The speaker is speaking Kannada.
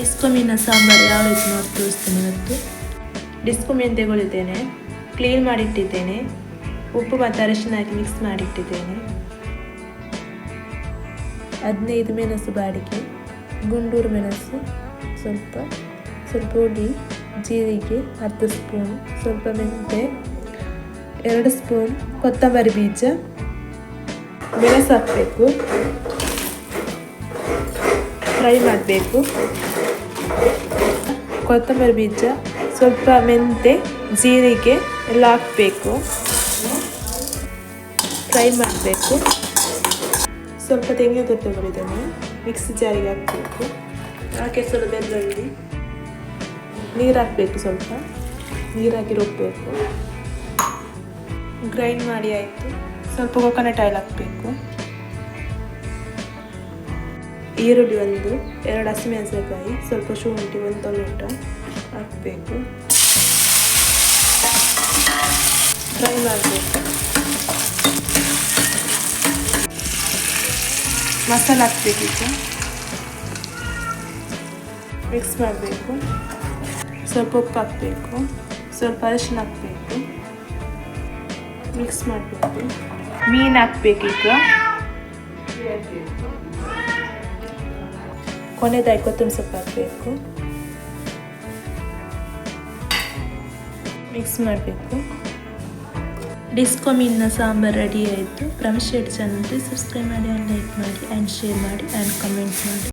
ಡಿಸ್ಕೋ ಮೀನಿನ ಸಾಂಬಾರು ಯಾವ ರೀತಿ ಮಾಡಿ ತೋರಿಸ್ತೇನೆ ಇವತ್ತು? ಡಿಸ್ಕೋ ಮೀನು ತಗೊಳ್ಳಿದ್ದೇನೆ ಕ್ಲೀನ್ ಮಾಡಿಟ್ಟಿದ್ದೇನೆ, ಉಪ್ಪು ಮತ್ತು ಅರಿಶಿನ ಹಾಕಿ ಮಿಕ್ಸ್ ಮಾಡಿಟ್ಟಿದ್ದೇನೆ. ಹದಿನೈದು ಮೆಣಸು ಬಾಡಿಗೆ, ಗುಂಡೂರು ಮೆಣಸು, ಸ್ವಲ್ಪ ಸ್ವಲ್ಪ ಹುಳಿ, ಜೀರಿಗೆ ಹತ್ತು ಸ್ಪೂನ್, ಸ್ವಲ್ಪ ಮೆಂತೆ ಎರಡು ಸ್ಪೂನ್ ಕೊತ್ತಂಬರಿ ಬೀಜ, ಮೆಣಸು ಹಾಕಬೇಕು. ಫ್ರೈ ಮಾಡಬೇಕು. ಕೊತ್ತಂಬರಿ ಬೀಜ, ಸ್ವಲ್ಪ ಮೆಂತೆ, ಜೀರಿಗೆ ಎಲ್ಲ ಹಾಕಬೇಕು. ಫ್ರೈ ಮಾಡಬೇಕು. ಸ್ವಲ್ಪ ತೆಂಗಿನ ತುರಿ ತಗೊಂಡಿದ್ದೇನೆ ಮಿಕ್ಸಿ ಜಾರಿಗೆ ಹಾಕಬೇಕು. ಹಾಕಿ ಸ್ವಲ್ಪ ಬೆಳ್ಳುಳ್ಳಿ. ನೀರು ಹಾಕಬೇಕು ಸ್ವಲ್ಪ. ನೀರಾಗಿ ರುಬ್ಬಬೇಕು ಗ್ರೈಂಡ್ ಮಾಡಿ ಆಯಿತು. ಸ್ವಲ್ಪ ಕೊಕೊನಟ್ ಆಯಿಲ್ ಹಾಕಬೇಕು. ಈರುಳ್ಳಿ ಒಂದು, ಎರಡು ಹಸಿಮೆಣಸಿನಕಾಯಿ, ಸ್ವಲ್ಪ ಶುಂಠಿ, ಒಂದು ಟೊಮೆಟೊ ಹಾಕಬೇಕು. ಫ್ರೈ ಮಾಡಬೇಕು. ಮಸಾಲೆ ಹಾಕಬೇಕು ಮಿಕ್ಸ್ ಮಾಡಬೇಕು. ಸ್ವಲ್ಪ ಉಪ್ಪು ಹಾಕಬೇಕು. ಸ್ವಲ್ಪ ಅರಿಶಿನ ಹಾಕಬೇಕು. ಮಿಕ್ಸ್ ಮಾಡಬೇಕು. ಮೀನು ಹಾಕಬೇಕು ಈಗ ಕೊನೆದಾಗಿ ಕೊತ್ತಂಬರಿ ಸೊಪ್ಪು ಹಾಕಬೇಕು. ಮಿಕ್ಸ್ ಮಾಡಬೇಕು. ಡಿಸ್ಕೋ ಮೀನಿನ ಸಾಂಬಾರು ರೆಡಿ ಆಯಿತು. ಪ್ರಮಶೇಟ್ ಚಾನಲ್ಗೆ ಸಬ್ಸ್ಕ್ರೈಬ್ ಮಾಡಿ ಆ್ಯಂಡ್ ಲೈಕ್ ಮಾಡಿ ಆ್ಯಂಡ್ ಶೇರ್ ಮಾಡಿ ಆ್ಯಂಡ್ ಕಮೆಂಟ್ ಮಾಡಿ.